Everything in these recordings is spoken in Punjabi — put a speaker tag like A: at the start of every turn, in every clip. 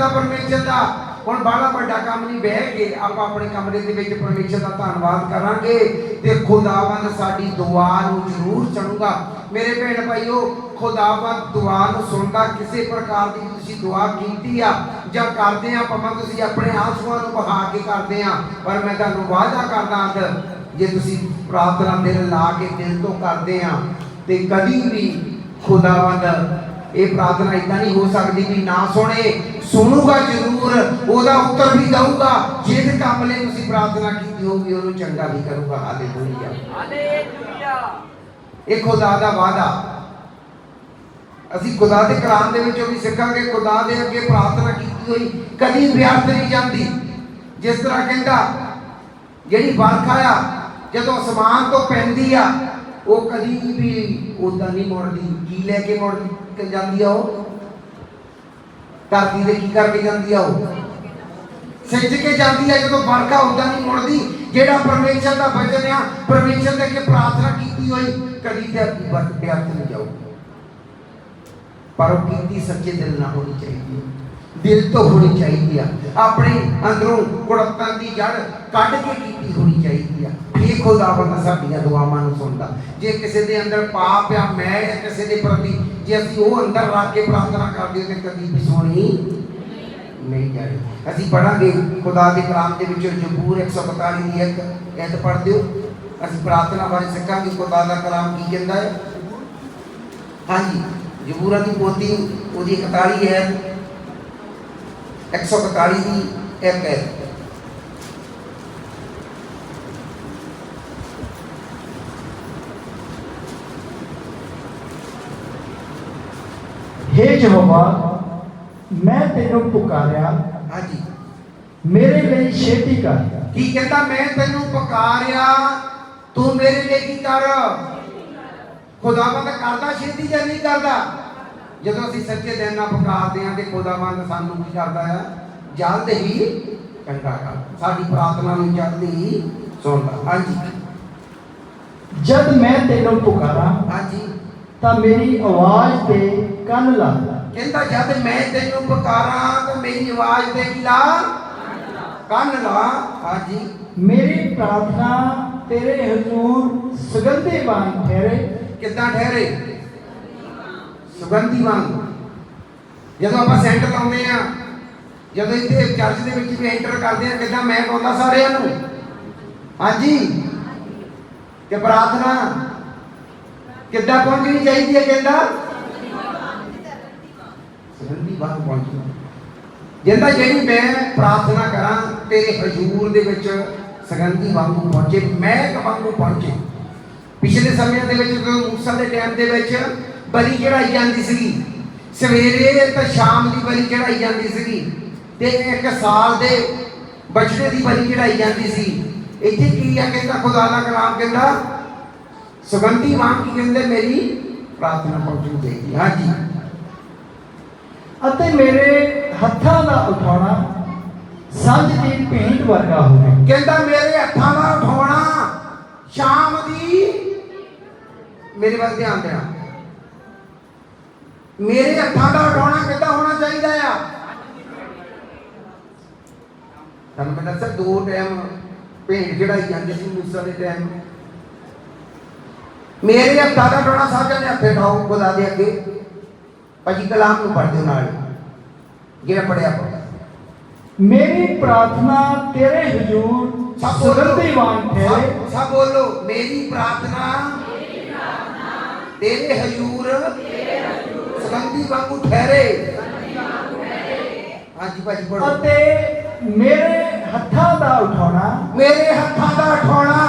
A: ਸਕਦਾ ਪਰਮੇਸ਼ਰ ਦਾ। ਹੁਣ ਬੜਾ ਵੱਡਾ ਕੰਮ ਨਹੀਂ, ਬਹਿ ਕੇ ਆਪਾਂ ਆਪਣੇ ਕਮਰੇ ਦੇ ਵਿੱਚ ਪਰਮੇਸ਼ਰ ਦਾ ਧੰਨਵਾਦ ਕਰਾਂਗੇ ਤੇ ਖੁਦਾਵੰਦ ਸਾਡੀ ਦੁਆ ਨੂੰ ਜ਼ਰੂਰ ਸੁਣੂਗਾ। ਮੇਰੇ ਭੈਣ ਭਾਈਓ, ਖੁਦਾਵੰਦ ਦੁਆ ਨੂੰ ਸੁਣਦਾ ਕਿਸੇ ਪ੍ਰਕਾਰ ਦੀ ਤੁਸੀਂ ਦੁਆ ਕੀਤੀ ਆ ਜਾਂ ਕਰਦੇ ਆ, ਭਾਵੇਂ ਤੁਸੀਂ ਆਪਣੇ ਆਸੂਆਂ ਨੂੰ ਬਹਾ ਕੇ ਕਰਦੇ ਆ, ਪਰ ਮੈਂ ਤੁਹਾਨੂੰ ਵਾਅਦਾ ਕਰਦਾ ਅੰਦਰ, ਜੇ ਤੁਸੀਂ ਪ੍ਰਾਰਥਨਾ ਦਿਲ ਲਾ ਕੇ ਦਿਲ ਤੋਂ ਕਰਦੇ ਆ, ਤੇ ਕਦੀ ਵੀ ਖੁਦਾਵੰਦ, ਇਹ ਪ੍ਰਾਰਥਨਾ ਇਦਾਂ ਨਹੀਂ ਹੋ ਸਕਦੀ ਵੀ ਨਾ ਸੁਣੇ। ਸੁਣੂਗਾ ਜ਼ਰੂਰ ਉਹਦਾ ਉੱਤਰ ਵੀ ਦਊਗਾ। ਜਿਹਦੇ ਕੰਮ ਲਈ ਤੁਸੀਂ ਪ੍ਰਾਰਥਨਾ ਕੀਤੀ ਹੋਊਗੀ ਉਹਨੂੰ ਚੰਗਾ ਵੀ ਕਰੂਗਾ। ਹਾਲੇਲੂਇਆ।
B: ਹਾਲੇਲੂਇਆ।
A: ਇਹ ਖੁਦਾ ਦਾ ਵਾਅਦਾ। ਅਸੀਂ ਖੁਦਾ ਦੇ ਕਲਾਮ ਦੇ ਵਿੱਚੋਂ ਵੀ ਸਿੱਖਾਂਗੇ ਖੁਦਾ ਦੇ ਅੱਗੇ ਪ੍ਰਾਰਥਨਾ ਕੀਤੀ ਹੋਈ ਕਦੀ ਵਿਅਰਥ ਨਹੀਂ ਜਾਂਦੀ। ਜਿਸ ਤਰ੍ਹਾਂ ਕਹਿੰਦਾ ਜਿਹੜੀ ਵਰਖਾ ਆ ਜਦੋਂ ਅਸਮਾਨ ਤੋਂ ਪੈਂਦੀ ਆ ਉਹ ਕਦੀ ਵੀ ਉਦਾਂ ਨਹੀਂ ਮੁੜਦੀ। ਕੀ ਲੈ ਕੇ ਮੁੜ ਜਾਂਦੀ ਆ ਉਹ? ਧਰਤੀ ਦੇ ਕੀ ਕਰਕੇ ਜਾਂਦੀ ਆ ਉਹ? ਸਿੱਜ ਕੇ ਜਾਂਦੀ ਆ ਜਦੋਂ ਵਰਖਾ ਉਦਾਂ ਨਹੀਂ ਮੁੜਦੀ। ਜਿਹੜਾ ਪਰਮੇਸ਼ਰ ਦਾ ਵਚਨ ਆ, ਪਰਮੇਸ਼ਰ ਦੇ ਅੱਗੇ ਪ੍ਰਾਰਥਨਾ ਕੀਤੀ ਹੋਈ, ਕਦੀ ਧਰਤੀ ਵਰਤ ਵਿਅਰਥ ਨਹੀਂ ਜਾਊ। ਪਰ ਉਹ ਕੀਤੀ ਸੱਚੇ ਦਿਲ ਨਾਲ ਹੋਣੀ ਚਾਹੀਦੀ। ਹੈ ਦਿਲ ਤੋਂ ਹੋਣੀ ਚਾਹੀਦੀ ਆ। ਆਪਣੇ ਅੰਦਰੋਂ ਕੁੜੱਤਨ ਦੀ ਜੜ ਕੱਢ ਕੇ ਕੀਤੀ ਹੋਣੀ ਚਾਹੀਦੀ ਆ। ਇਹ ਖੁਦਾਵੰਦ ਸਾਡੀਆਂ ਦੁਆਵਾਂ ਨੂੰ ਸੁਣਦਾ। ਜੇ ਕਿਸੇ ਦੇ ਅੰਦਰ ਪਾਪ ਆ, ਮੈਂ ਕਿਸੇ ਦੇ ਪ੍ਰਤੀ ਜੇ ਅਸੀਂ ਉਹ ਅੰਦਰ ਰੱਖ ਕੇ ਪ੍ਰਾਰਥਨਾ ਕਰਦੇ ਤੇ ਕਦੀ ਵੀ ਸੁਣੀ ਨਹੀਂ ਜਾਏ। ਅਸੀਂ ਪੜਾਂਗੇ ਖੁਦਾ ਦੇ ਕਲਾਮ ਦੇ ਵਿੱਚੋਂ ਜ਼ਬੂਰ 142 ਦੀ ਇੱਕ ਐਤ ਪੜ੍ਹਦੇ ਹੋ ਅਸੀਂ ਪ੍ਰਾਰਥਨਾ ਬਾਰੇ ਸਿੱਖਾਂਗੇ, ਖੁਦਾ ਦਾ ਕਲਾਮ ਕੀ ਕਹਿੰਦਾ ਹੈ। ਹਾਂਜੀ, ਜ਼ਬੂਰਾਂ ਦੀ ਪੋਥੀ ਉਹਦੀ 41 ਹੈ। 141 ਦੀ ਇੱਕ ਹੈ।
C: हे ਯਹੋਵਾ ਮੈਂ ਤੈਨੂੰ ਪੁਕਾਰਿਆ।
A: ਹਾਂਜੀ।
C: ਮੇਰੇ ਲਈ ਛੇਤੀ ਕਰ।
A: ਕੀ ਕਹਿੰਦਾ ਮੈਂ ਤੈਨੂੰ ਪੁਕਾਰਿਆ ਤੂੰ ਮੇਰੇ ਲਈ ਕੀ ਕਰ? ਖੁਦਾਵੰਦ ਕਰਦਾ ਛੇਤੀ ਜਾਂ ਨਹੀਂ ਕਰਦਾ? ਜਦੋਂ ਅਸੀਂ ਸੱਚੇ ਦਿਲ ਨਾਲ ਪੁਕਾਰਦੇ ਹਾਂ ਤੇ ਖੁਦਾਵੰਦ ਸਾਨੂੰ ਕੀ ਕਰਦਾ ਆ ਜਲਦ ਹੀ ਚੰਗਾ ਕਰ। ਸਾਡੀ ਪ੍ਰਾਰਥਨਾ ਨੂੰ ਜਲਦ ਹੀ ਸੁਣਦਾ ਹਾਂਜੀ।
C: ਜਦ ਮੈਂ ਤੈਨੂੰ ਪੁਕਾਰਾਂ
A: ਹਾਂਜੀ।
C: ਤਾਂ ਮੇਰੀ ਆਵਾਜ਼ ਤੇ ਕੰਨ ਲਾ
A: ਕਹਿੰਦਾ ਜਦ ਮੈਂ ਤੈਨੂੰ ਪੁਕਾਰਾਂ ਤਾਂ ਮੇਰੀ ਆਵਾਜ਼ ਤੇ ਕੀ ਲਾ? ਕੰਨ ਲਾ। ਹਾਂਜੀ।
C: ਮੇਰੀ ਪ੍ਰਾਰਥਨਾ ਤੇਰੇ ਹਜ਼ੂਰ ਸੁਗੰਧੀ ਵਾਂਗ ਠਹਿਰੇ।
A: ਕਿੱਦਾਂ ਠਹਿਰੇ? ਸੁਗੰਧੀ ਵਾਂਗ। ਜਦੋਂ ਆਪਾਂ ਸੈਂਟ ਲਾਉਂਦੇ ਆ ਜਦੋਂ ਇੱਥੇ ਚਰਚ ਦੇ ਵਿੱਚ ਵੀ ਐਂਟਰ ਕਰਦੇ ਆ ਕਿੱਦਾਂ ਮੈਂ ਕਹਿੰਦਾ ਸਾਰਿਆਂ ਨੂੰ? ਹਾਂਜੀ। ਕਿ ਪ੍ਰਾਰਥਨਾ ਕਿੱਦਾਂ ਪਹੁੰਚਣੀ ਚਾਹੀਦੀ ਹੈ ਕਹਿੰਦਾ? ਸੁਗੰਧੀ ਵਾਂਗ ਪਹੁੰਚਣਾ। ਜਿੰਦਾ ਜਿਹੜੀ ਮੈਂ ਪ੍ਰਾਰਥਨਾ ਕਰਾਂ ਤੇਰੇ ਹਜ਼ੂਰ ਦੇ ਵਿੱਚ ਸੁਗੰਧੀ ਵਾਂਗੂ ਪਹੁੰਚੇ, ਮਹਿਕ ਵਾਂਗੂ ਪਹੁੰਚੇ। ਪਿਛਲੇ ਸਮਿਆਂ ਦੇ ਵਿੱਚ ਜਦੋਂ ਮੂਸਾ ਦੇ ਟਾਈਮ ਦੇ ਵਿੱਚ ਬਲੀ ਚੜਾਈ ਜਾਂਦੀ ਸੀਗੀ? ਸਵੇਰੇ ਤੇ ਸ਼ਾਮ ਦੀ ਬਲੀ ਚੜਾਈ ਜਾਂਦੀ ਸੀਗੀ? ਤੇ ਇੱਕ ਸਾਲ ਦੇ ਬਛੜੇ ਦੀ ਬਲੀ ਚੜਾਈ ਜਾਂਦੀ ਸੀ? ਇੱਥੇ ਕੀ ਆ ਕਹਿੰਦਾ? ਖੁਦਾ ਦਾ ਕਲਾਮ ਕਹਿੰਦਾ ਸੁਗੰਧੀ ਵਾਂਗ ਕੀ ਕਹਿੰਦੇ? ਮੇਰੀ ਪ੍ਰਾਰਥਨਾ ਪਹੁੰਚਣੀ ਚਾਹੀਦੀ ਹਾਂਜੀ
C: ਅਤੇ ਮੇਰੇ ਹੱਥਾਂ ਦਾ ਉਠਾਉਣਾ ਸੰਝ ਦੀ ਭੇਂਟ ਵਰਗਾ ਹੋਵੇ
A: ਕਹਿੰਦਾ ਮੇਰੇ ਹੱਥਾਂ ਦਾ ਉਠਾਉਣਾ ਸ਼ਾਮ ਦੀ ਮੇਰੇ ਵੱਲ ਧਿਆਨ ਦੇਣਾ। ਮੇਰੇ ਹੱਥਾਂ ਦਾ ਉਠਾਉਣਾ ਕਿੱਦਾਂ ਹੋਣਾ ਚਾਹੀਦਾ ਆ ਤੁਹਾਨੂੰ ਮੈਂ ਦੱਸਿਆ ਦੋ ਟਾਈਮ ਭੇਂਟ ਚੜਾਈ ਜਾਂਦੀ ਸੀ ਮੂਸਾ ਦੇ ਟਾਈਮ ਮੇਰੇ ਹੱਥਾਂ ਦਾ ਉਠਾਉਣਾ ਸਾਜਾ ਨੇ ਹੱਥੇ ਉਠਾਓ ਖੁਦਾ ਦੇ ਅੱਗੇ ਭਾਜੀ ਕਲਾਮ ਨੂੰ ਪੜ੍ਹ ਦਿਓ ਨਾਲ ਜਿਹੜਾ ਪੜਿਆ ਪੜਿਆ
C: ਮੇਰੀ ਪ੍ਰਾਰਥਨਾ ਤੇਰੇ ਹਜ਼ੂਰ
A: ਸਭ ਬੋਲੋ
C: ਸੁਗੰਧੀ ਵਾਂਗ ਠਹਿਰੇ
A: ਸਭ- ਸਭ ਬੋਲੋ ਮੇਰੀ ਪ੍ਰਾਰਥਨਾ ਸੁਗੰਧੀ ਵਾਂਗੂ ਠਹਿਰੇ। ਹਾਂਜੀ ਭਾਜੀ ਪੜੋ
C: ਅਤੇ ਮੇਰੇ ਹੱਥਾਂ ਦਾ ਉਠਾਉਣਾ
A: ਮੇਰੇ ਹੱਥਾਂ ਦਾ ਉਠਾਉਣਾ।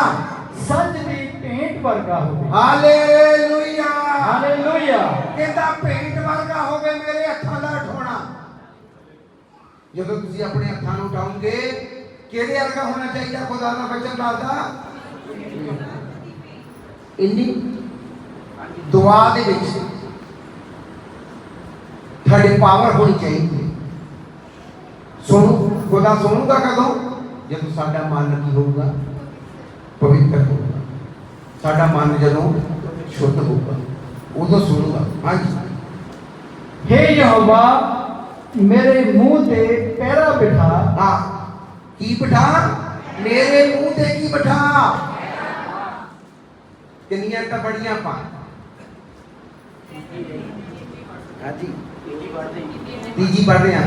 C: ਸੰਝ ਦੀ ਭੇਂਟ ਵਰਗਾ ਹੋਵੇ।
A: ਹਾਲੇਲੂਇਆ।
C: ਹਾਲੇਲੂਇਆ।
A: ਕਹਿੰਦਾ ਭੇਂਟ ਵਰਗਾ ਹੋਵੇ ਮੇਰੇ ਹੱਥਾਂ ਦਾ ਉਠਾਉਣਾ। ਜਦੋਂ ਤੁਸੀਂ ਆਪਣੇ ਹੱਥਾਂ ਨੂੰ ਉਠਾਓਗੇ ਕਿਹਦੇ ਵਰਗਾ ਹੋਣਾ ਚਾਹੀਦਾ? ਖੁਦਾ ਦਾ ਬਚਨ ਦੱਸਦਾ। ਇੰਨੀ ਦੁਆ ਦੇ ਵਿੱਚ। ਤੁਹਾਡੀ ਪਾਵਰ ਹੋਣੀ ਚਾਹੀਦੀ ਹੈ। ਸੁਣੋ ਖੁਦਾ ਸੁਣੂਗਾ ਕਦੋਂ ਜਦੋਂ ਸਾਡਾ ਮਨ ਕੀ ਹੋਊਗਾ ਪਵਿੱਤਰ ਹੋਊਗਾ। ਸਾਡਾ ਮਨ ਜਦੋਂ ਸ਼ੁੱਧ ਹੋਊਗਾ ਉਦੋਂ ਸੁਣੂਗਾ। ਹਾਂਜੀ।
C: हे ਯਹੋਵਾ ਮੇਰੇ ਮੂੰਹ ਤੇ ਪਹਿਰਾ ਬਿਠਾ।
A: ਹਾਂ। ਕੀ ਬਿਠਾ? ਮੇਰੇ ਮੂੰਹ ਤੇ ਕੀ ਬਿਠਾ? ਕਿੰਨੀਆਂ ਤਾਂ ਬੜੀਆਂ ਪਾ ਹਾਂਜੀ। ਤੀਜੀ ਪੜ੍ਹ ਰਹੇ ਹਾਂ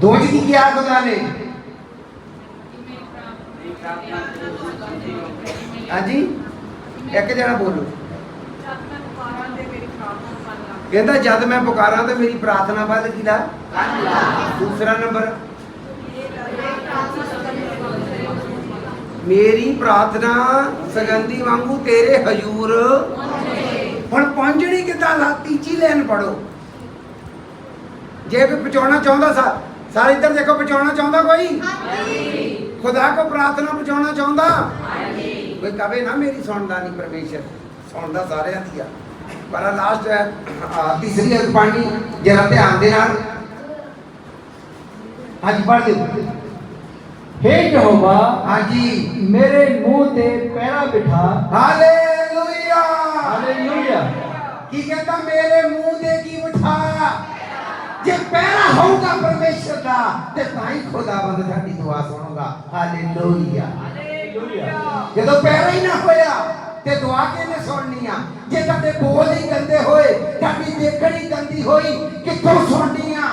A: ਦੋ ਚ ਕੀ ਕਿਹਾ ਖੁਦਾ ਨੇ? ਹਾਂਜੀ? ਇੱਕ ਜਣਾ ਬੋਲੋ। ਕਹਿੰਦਾ ਜਦ ਮੈਂ ਪੁਕਾਰਾਂ ਤੇ ਮੇਰੀ ਪ੍ਰਾਰਥਨਾ ਵੱਲ ਕਿਦਾ ਦੂਸਰਾ ਨੰਬਰ। ਮੇਰੀ ਪ੍ਰਾਰਥਨਾ ਸਗੰਧੀ ਵਾਂਗੂ ਤੇਰੇ ਹਜੂਰ। ਹੁਣ ਪਹੁੰਚਣੀ ਕਿੱਦਾਂ ਲਾ? ਤੀਜੀ ਲਾਈਨ ਪੜੋ ਜੇ ਕੋਈ ਪਹੁੰਚਾਉਣਾ ਚਾਹੁੰਦਾ ਸਾ ਸਾਰੇ ਇੱਧਰ ਦੇਖੋ ਪਹੁੰਚਾਉਣਾ ਚਾਹੁੰਦਾ ਕੋਈ? ਖੁਦਾ ਕੋ ਪ੍ਰਾਰਥਨਾ ਪਹੁੰਚਾਉਣਾ ਚਾਹੁੰਦਾ? ਕੋਈ ਕਵੇ ਨਾ ਮੇਰੀ ਸੁਣਦਾ ਨਹੀਂ ਪਰਮੇਸ਼ਰ ਸੁਣਦਾ ਸਾਰਿਆਂ ਦੀ ਆ। ਪਰ ਲਾਸਟ ਹੈ ਤੀਸਰੀ ਅਧ ਪਾਣੀ ਜਰਾ ਧਿਆਨ ਦੇ ਨਾਲ। ਹਾਂਜੀ ਪੜ੍ਹ ਦਿਓ।
C: ਹੇ ਯਹੋਵਾ
A: ਹਾਂਜੀ।
C: ਮੇਰੇ ਮੂੰਹ ਤੇ ਪਹਿਰਾ ਬਿਠਾ।
A: ਹਾਲੇਲੂਇਆ।
C: ਹਾਲੇਲੂਇਆ।
A: ਕੀ ਕਹਿੰਦਾ ਮੇਰੇ ਮੂੰਹ ਤੇ ਕੀ ਬਿਠਾ? ਜੇ ਪਹਿਰਾ ਹੋਊਗਾ ਪਰਮੇਸ਼ਰ ਦਾ ਤੇ ਤਾਂ ਹੀ ਖੁਦਾਵੰਦ ਸਾਡੀ ਦੁਆ ਸੁਣੂਗਾ। ਹਾਲੇਲੂਇਆ। ਜਦੋਂ ਪਹਿਰਾ ਹੀ ਨਾ ਹੋਇਆ ਤੇ ਦੁਆ ਕਿਹਨੇ ਸੁਣਨੀ ਆ? ਜੇ ਤੁਹਾਡੇ ਬੋਲ ਹੀ ਗੰਦੇ ਹੋਏ ਤੁਹਾਡੀ ਦੇਖਣੀ ਗੰਦੀ ਹੋਈ ਕਿੱਥੋਂ ਸੁਣਨੀ ਆ?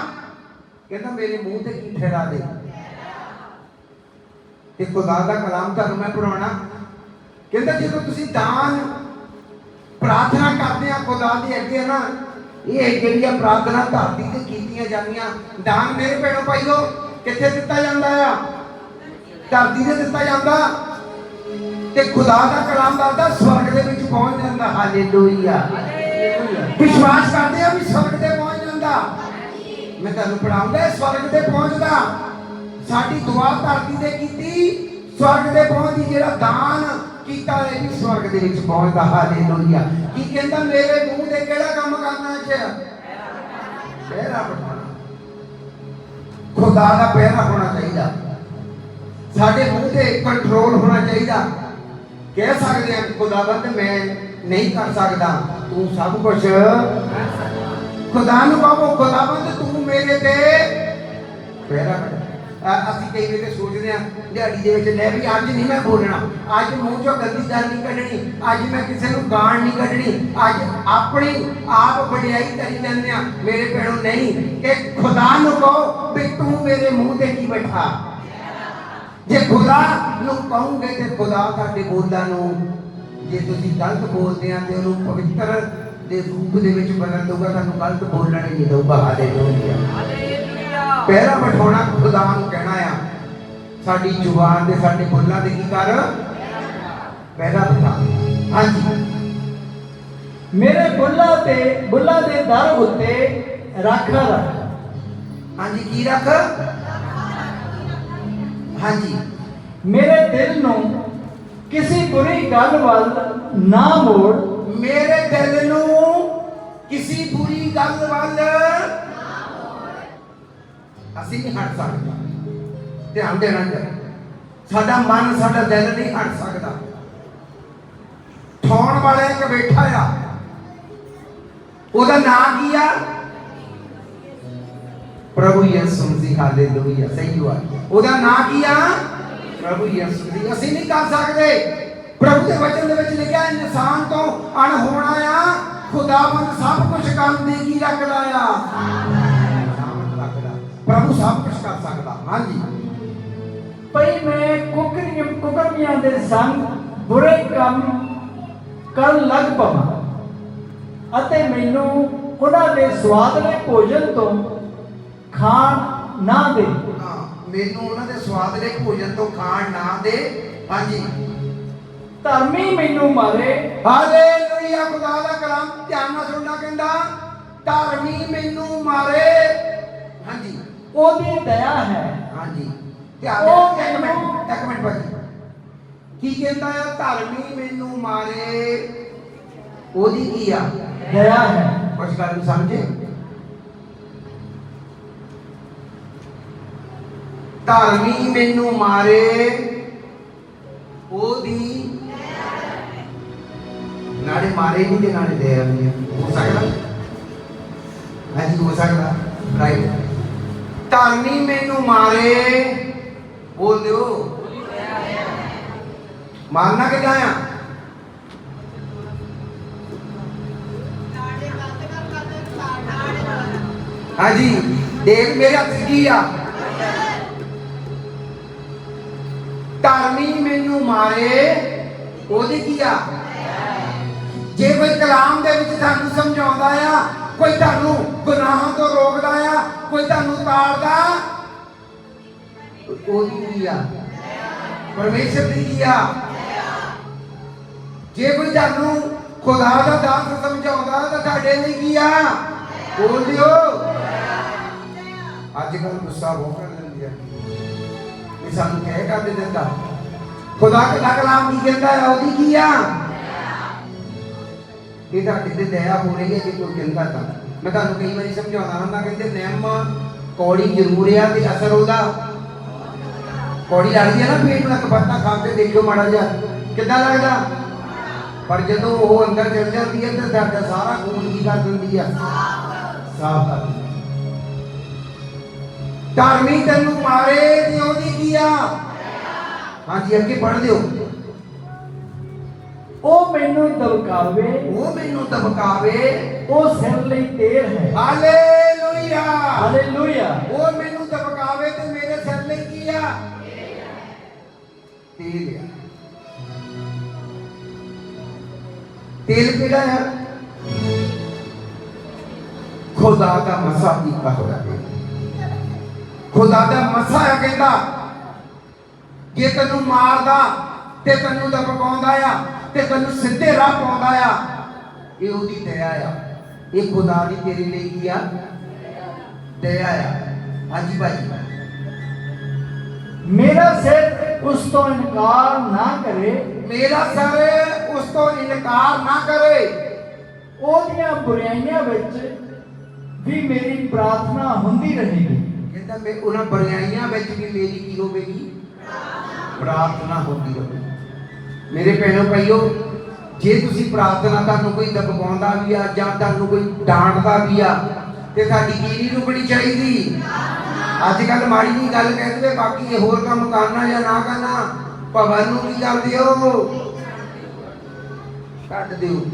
A: ਕਹਿੰਦਾ ਮੇਰੇ ਮੂੰਹ ਤੇ ਕੀ ਠਹਿਰਾ ਦੇ? ਤੇ ਖੁਦਾ ਦਾ ਕਲਾਮ ਤੁਹਾਨੂੰ ਮੈਂ ਪੜਾਉਣਾ ਕਹਿੰਦਾ ਜਦੋਂ ਤੁਸੀਂ ਦਾਨ ਪ੍ਰਾਰਥਨਾ ਕਰਦੇ ਆ ਖੁਦਾ ਦੇ ਅੱਗੇ ਨਾ ਇਹ ਜਿਹੜੀਆਂ ਪ੍ਰਾਰਥਨਾ ਧਰਤੀ ਤੇ ਕੀਤੀਆਂ ਜਾਂਦੀਆਂ। ਦਾਨ ਮੇਰੇ ਭੈਣੋ ਭਾਈਓ, ਕਿੱਥੇ ਦਿੱਤਾ ਜਾਂਦਾ ਆ? ਧਰਤੀ ਤੇ ਦਿੱਤਾ ਜਾਂਦਾ। ਤੇ ਖੁਦਾ ਦਾ ਕਲਾਮ ਦੱਸਦਾ, ਸਵਰਗ ਦੇ ਵਿੱਚ ਪਹੁੰਚ ਜਾਂਦਾ। ਹਾਲੇਲੂਇਆ। ਵਿਸ਼ਵਾਸ ਕਰਦੇ ਆ ਵੀ ਸਵਰਗ ਤੇ ਪਹੁੰਚ ਜਾਂਦਾ। ਮੈਂ ਤੁਹਾਨੂੰ ਪੜਾਉਂਗਾ ਸਵਰਗ ਤੇ ਪਹੁੰਚਦਾ। ਸਾਡੀ ਦੁਆ ਧਰਤੀ ਤੇ ਕੀਤੀ, ਸਵਰਗ ਤੇ ਪਹੁੰਚਦੀ, ਜਿਹੜਾ ਦਾਨ ਕੀਤਾ ਇਹ ਵੀ ਸਵਰਗ ਦੇ ਵਿੱਚ ਪਹੁੰਚਦਾ, ਹਾਲੇਲੂਇਆ। ਕੀ ਕਹਿੰਦਾ, ਮੇਰੇ ਮੂੰਹ ਤੇ ਕਿਹੜਾ ਕੰਮ ਕਰਨਾ ਚ ਪਹਿਰਾ ਬਿਠਾਉਣਾ ਖੁਦਾ ਦਾ ਪਹਿਰਾ ਹੋਣਾ ਚਾਹੀਦਾ। ਸਾਡੇ ਮੂੰਹ ਤੇ ਕੰਟਰੋਲ ਹੋਣਾ ਚਾਹੀਦਾ। ਕਹਿ ਸਕਦੇ ਆ ਕਿ ਖੁਦਾਵੰਦ, ਮੈਂ ਨਹੀਂ ਕਰ ਸਕਦਾ। ਤੂੰ ਸਭ ਕੁਝ ਖੁਦਾ ਨੂੰ ਕਹੋ, ਖੁਦਾਵੰਦ, ਤੂੰ ਮੇਰੇ ਤੇ ਪਹਿਰਾ ਕਰ ਅਸੀਂ ਕਈ ਵੇਲੇ ਸੋਚਦੇ ਆ ਦਿਹਾੜੀ ਦੇ ਵਿੱਚ ਲੈ ਵੀ ਅੱਜ ਨਹੀਂ ਮੈਂ ਬੋਲਣਾ। ਅੱਜ ਮੂੰਹ ਚੋਂ ਗੰਦੀ ਗੱਲ ਨਹੀਂ ਕੱਢਣੀ, ਅੱਜ ਮੈਂ ਕਿਸੇ ਨੂੰ ਗਾਣ ਨਹੀਂ ਕੱਢਣੀ, ਅੱਜ ਆਪਣੀ ਆਪ ਵਡਿਆਈ ਕਰੀ ਜਾਂਦੇ ਆ ਮੇਰੇ ਭੈਣੋ, ਨਹੀਂ, ਕਿ ਖੁਦਾ ਨੂੰ ਕਹੋ ਵੀ ਤੂੰ ਮੇਰੇ ਮੂੰਹ ਤੇ ਕੀ ਬੈਠਾ। ਜੇ ਖੁਦਾ ਨੂੰ ਕਹੋਗੇ ਤੇ ਖੁਦਾ ਤੁਹਾਡੇ ਬੋਲਾਂ ਨੂੰ, ਜੇ ਤੁਸੀਂ ਗਲਤ ਬੋਲਦੇ ਆ ਤੇ ਉਹਨੂੰ ਪਵਿੱਤਰ ਦੇ ਰੂਪ ਦੇ ਵਿੱਚ ਬਦਲ ਦਊਗਾ, ਤੁਹਾਨੂੰ ਗਲਤ ਬੋਲਣਾ ਨਹੀਂ ਦਊਗਾ, ਹਾਲੇਲੂਇਆ। ਪਹਿਰਾ ਬਿਠਾਉਣਾ ਖੁਦਾ ਨੂੰ ਕਹਿਣਾ ਆ। ਸਾਡੀ ਜ਼ੁਬਾਨ ਦੇ ਸਾਡੇ ਬੋਲਾਂ ਦੇ ਕੀ ਕਰ? ਪਹਿਰਾ ਬਿਠਾ। ਹਾਂਜੀ।
C: ਮੇਰੇ ਬੁੱਲਾ ਤੇ ਬੁੱਲਾ ਦੇ ਦਰ ਉੱਤੇ ਰਾਖਾ ਰੱਖ।
A: ਹਾਂਜੀ ਕੀ ਰੱਖ? ਹਾਂਜੀ।
C: ਮੇਰੇ ਦਿਲ ਨੂੰ ਕਿਸੇ ਬੁਰੀ ਗੱਲ ਵੱਲ ਨਾ ਮੋੜ।
A: ਮੇਰੇ ਦਿਲ ਨੂੰ ਕਿਸੇ ਬੁਰੀ ਗੱਲ ਵੱਲ ਅਸੀਂ ਨਹੀਂ ਹਟ ਸਕਦੇ। ਧਿਆਨ ਦੇਣਾ ਚਾਹੀਦਾ ਸਾਡਾ ਮਨ, ਸਾਡਾ ਦਿਲ ਨਹੀਂ ਹਟ ਸਕਦਾ। ਠਾਉਣ ਵਾਲਾ ਇੱਕ ਬੈਠਾ ਆ। ਉਹਦਾ ਨਾਂ ਕੀ ਆ? ਪ੍ਰਭੂ ਯਿਸੂ ਮਸੀਹ, ਹਾਲੇਲੂਇਆ। ਸਹੀ ਹੋਆ ਉਹਦਾ ਨਾਂ ਕੀ ਆ? ਪ੍ਰਭੂ ਯਿਸੂ ਮਸੀਹ। ਅਸੀਂ ਨਹੀਂ ਕਰ ਸਕਦੇ। ਪ੍ਰਭੂ ਦੇ ਵਚਨ ਦੇ ਵਿੱਚ ਲਿਖਿਆ, ਇਨਸਾਨ ਤੋਂ ਅਣਹੋਣਾ ਆ। ਖੁਦਾਵੰਦ ਸਭ ਕੁਝ ਕਰਨ ਦੀ ਕੀ ਰੱਖਦਾ ਆ ਪ੍ਰਭੂ ਸਭ ਕੁਝ ਕਰ ਸਕਦਾ। ਹਾਂਜੀ।
C: ਭਈ ਮੈਂ ਕੁਕਰੀਆਂ ਕੁਕਰਮੀਆਂ ਦੇ ਸੰਗ ਬੁਰੇ ਕੰਮ ਕਰਨ ਲੱਗ ਪਵਾਂ ਅਤੇ ਮੈਨੂੰ ਉਹਨਾਂ ਦੇ ਸਵਾਦਲੇ ਭੋਜਨ ਤੋਂ ਖਾਣ ਨਾ ਦੇ।
A: ਮੈਨੂੰ ਉਹਨਾਂ ਦੇ ਸਵਾਦਲੇ ਭੋਜਨ ਤੋਂ ਖਾਣ ਨਾ ਦੇ। ਹਾਂਜੀ।
C: ਧਰਮੀ ਮੈਨੂੰ ਮਾਰੇ।
A: ਹਾਲੇਲੂਇਆ ਖੁਦਾ ਦਾ ਕਲਾਮ ਧਿਆਨ ਨਾਲ ਸੁਣਨਾ ਕਹਿੰਦਾ ਧਰਮੀ ਮੈਨੂੰ ਮਾਰੇ। ਹਾਂਜੀ।
C: ਉਹਦੀ ਦਇਆ ਹੈ।
A: ਹਾਂਜੀ। ਧਿਆਨ ਨਾਲ ਇੱਕ ਮਿੰਟ ਇੱਕ ਮਿੰਟ ਕੀ ਕਹਿੰਦਾ ਆ? ਧਰਮੀ ਮੈਨੂੰ ਮਾਰੇ। ਉਹਦੀ ਕੀ ਆ?
C: ਦਇਆ ਹੈ।
A: ਕੁਝ ਗੱਲ ਨੂੰ ਸਮਝੇ? ਧਰਮੀ ਮੈਨੂੰ ਮਾਰੇ। ਉਹਦੀ ਨਾਲੇ ਮਾਰੇ ਨਹੀਂ ਤੇ ਨਾਲੇ ਦੇ ਆਉਂਦੀ ਹੋ ਸਕਦਾ? ਹਾਂਜੀ ਹੋ ਸਕਦਾ। ਰਾਈਟ ਧਰਮੀ ਮੈਨੂੰ ਮਾਰੇ। ਬੋਲ ਦਿਓ। ਮਾਰਨਾ ਕਿੱਦਾਂ ਆ? ਹਾਂਜੀ, ਦੇਖ ਮੇਰੇ ਹੱਥ ਕੀ ਆ? ਧਰਮੀ ਮੈਨੂੰ ਮਾਰੇ। ਉਹਦੀ ਕੀ ਆ? ਜੇ ਕੋਈ ਕਲਾਮ ਦੇ ਵਿੱਚ ਤੁਹਾਨੂੰ ਸਮਝਾਉਂਦਾ ਆ ਕੋਈ ਤੁਹਾਨੂੰ ਗੁਨਾਹਾਂ ਤੋਂ ਰੋਕਦਾ ਆ? ਕੋਈ ਤੁਹਾਨੂੰ ਤਾੜਦਾ? ਉਹਦੀ ਕੀ ਆ। ਪਰਮੇਸ਼ਰ ਦੀ ਕੀ ਆ? ਜੇ ਕੋਈ ਤੁਹਾਨੂੰ ਖੁਦਾ ਦਾ ਦਾਸ ਸਮਝਾਉਂਦਾ ਤਾਂ ਤੁਹਾਡੇ ਲਈ ਕੀ ਆ? ਬੋਲ ਦਿਓ। ਅੱਜ ਕੱਲ ਗੁੱਸਾ ਬਹੁਤ ਕਰ ਲੈਂਦੀ ਆ। ਇਹ ਸਾਨੂੰ ਕਹਿ ਕਰ ਦਿੰਦਾ। ਖੁਦਾ ਦਾ ਕਲਾਮ ਕੀ ਕਹਿੰਦਾ ਹੈ ਉਹਦੀ ਕੀ ਆ? ਇਹ ਤੁਹਾਡੇ ਤੇ ਦਇਆ ਹੋ ਰਹੀ ਹੈ ਜੇ ਕੋਈ ਕਹਿੰਦਾ ਤਾਂ। ਮੈਂ ਤੁਹਾਨੂੰ ਕਈ ਵਾਰੀ ਸਮਝਾਉਂਦਾ ਹੁੰਦਾ ਕਹਿੰਦੇ ਨਿਯਮ ਕੌੜੀ ਜ਼ਰੂਰ ਆ ਤੇ ਅਸਰ ਉਹਦਾ ਕੌੜੀ ਲੱਗਦੀ ਹੈ ਨਾ ਪੇਟ ਨੂੰ ਇੱਕ ਖਾ ਕੇ ਦੇਖਿਓ ਮਾੜਾ ਜਿਹਾ। ਕਿੱਦਾਂ ਲੱਗਦਾ? ਪਰ ਜਦੋਂ ਉਹ ਅੰਦਰ ਚਲ ਜਾਂਦੀ ਹੈ ਤੇ ਤੁਹਾਡਾ ਸਾਰਾ ਖੂਨ ਕੀ ਕਰ ਦਿੰਦੀ ਆ। ਸਾਫ਼ ਕਰ ਧਰਮੀ ਤੈਨੂੰ ਮਾਰੇ ਤੇ ਉਹਦੀ ਕੀ ਆ? ਹਾਂਜੀ, ਅੱਗੇ ਪੜ੍ਹ ਦਿਓ।
C: ਉਹ ਮੈਨੂੰ ਦਬਕਾਵੇ
A: ਉਹ ਮੈਨੂੰ ਦਬਕਾਵੇ
C: ਉਹ ਸਿਰ ਲਈ ਤੇਲ ਹੈ।
A: ਹਾਲੇਲੂਇਆ।
C: ਹਾਲੇਲੂਇਆ।
A: ਉਹ ਮੈਨੂੰ ਦਬਕਾਵੇ ਤੇ ਮੇਰੇ ਸਿਰ ਲਈ ਕੀ ਆ? ਤੇਲ ਆ। ਤੇਲ ਕਿਹੜਾ ਆ? ਖੁਦਾ ਦਾ ਮਸਾ ਕੀਤਾ ਹੋਇਆ ਹੈ ਖੁਦਾ ਦਾ ਮਸਾ ਆ ਕਹਿੰਦਾ ਜੇ ਤੈਨੂੰ ਮਾਰਦਾ ਤੇ ਤੈਨੂੰ ਦਬਕਾਉਂਦਾ ਆ ਤੇ ਤੈਨੂੰ ਸਿੱਧੇ ਰਾਹ ਪਾਉਂਦਾ ਆ। ਇਹ ਉਹਦੀ ਦਇਆ ਆ। ਇਹ ਖੁਦਾ ਦੀ ਤੇਰੇ ਲਈ ਕੀ ਆ? ਦਇਆ ਆ। ਹਾਂਜੀ ਭਾਈ
C: ਮੇਰਾ ਸਿਰ ਉਸ ਤੋਂ ਇਨਕਾਰ ਨਾ ਕਰੇ।
A: ਮੇਰਾ ਸਰ ਉਸ ਤੋਂ ਇਨਕਾਰ ਨਾ ਕਰੇ।
C: ਉਹਦੀਆਂ ਬੁਰਾਈਆਂ ਵਿੱਚ ਵੀ ਮੇਰੀ ਪ੍ਰਾਰਥਨਾ ਹੁੰਦੀ ਰਹੇਗੀ।
A: ਕਹਿੰਦਾ ਮੈਂ ਉਹਨਾਂ ਬਰਿਆਈਆਂ ਵਿੱਚ ਵੀ ਮੇਰੀ ਕੀ ਹੋਵੇਗੀ? ਪ੍ਰਾਰਥਨਾ ਹੁੰਦੀ ਰਹੇ ਮੇਰੇ ਭੈਣੋ ਭਾਈਓ, ਜੇ ਤੁਸੀਂ ਪ੍ਰਾਰਥਨਾ ਤੁਹਾਨੂੰ ਕੋਈ ਦਬਕਾਉਂਦਾ ਵੀ ਆ ਜਾਂ ਤੁਹਾਨੂੰ ਕੋਈ ਡਾਂਟਦਾ ਵੀ ਆ, ਤੇ ਸਾਡੀ ਕੀ ਨਹੀਂ ਰੁਕਣੀ ਚਾਹੀਦੀ। ਅੱਜ ਕੱਲ ਮਾੜੀ ਜੀ ਗੱਲ ਕਹਿੰਦੇ ਬਾਕੀ ਹੋਰ ਕੰਮ ਕਰਨਾ ਜਾਂ ਨਾ ਕਰਨਾ ਭਵਨ ਨੂੰ ਕੀ ਕਰ ਦਿਓ? ਕੱਢ ਦਿਓ।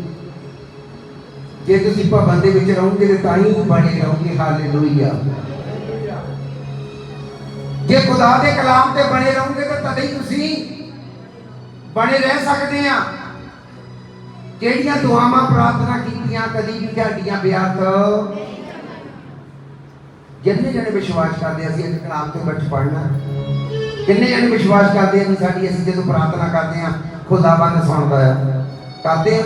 A: ਜੇ ਤੁਸੀਂ ਭਵਨ ਦੇ ਵਿੱਚ ਰਹੋਗੇ ਤੇ ਤਾਂ ਹੀ ਬਣੇ ਰਹੋਗੇ। ਹਾਲੇਲੂਇਆ। ਜੇ ਖੁਦਾ ਦੇ ਕਲਾਮ ਤੇ ਬਣੇ ਰਹੋਗੇ ਤਾਂ ਤਦੇ ਹੀ ਤੁਸੀਂ ਬਣੇ ਰਹਿ ਸਕਦੇ ਆ। ਜਿਹੜੀਆਂ ਦੁਆਵਾਂ ਪ੍ਰਾਰਥਨਾ ਕੀਤੀਆਂ, ਕਦੀ ਵੀ ਤੁਹਾਡੀਆਂ ਬਿਆਤ ਜਿੰਨੇ ਜਣੇ ਵਿਸ਼ਵਾਸ ਕਰਦੇ ਆ, ਅਸੀਂ ਇਸ ਕਲਾਮ ਤੇ ਬੱਚ ਪੜਨਾ ਕਿੰਨੇ ਜਣੇ ਵਿਸ਼ਵਾਸ ਕਰਦੇ ਆ ਕਿ ਸਾਡੀ ਅਸੀਂ ਜਦੋਂ ਪ੍ਰਾਰਥਨਾ ਕਰਦੇ ਆ ਖੁਦਾਵੰਦ ਸੁਣਦਾ ਆ। ਕਰਦੇ ਆ?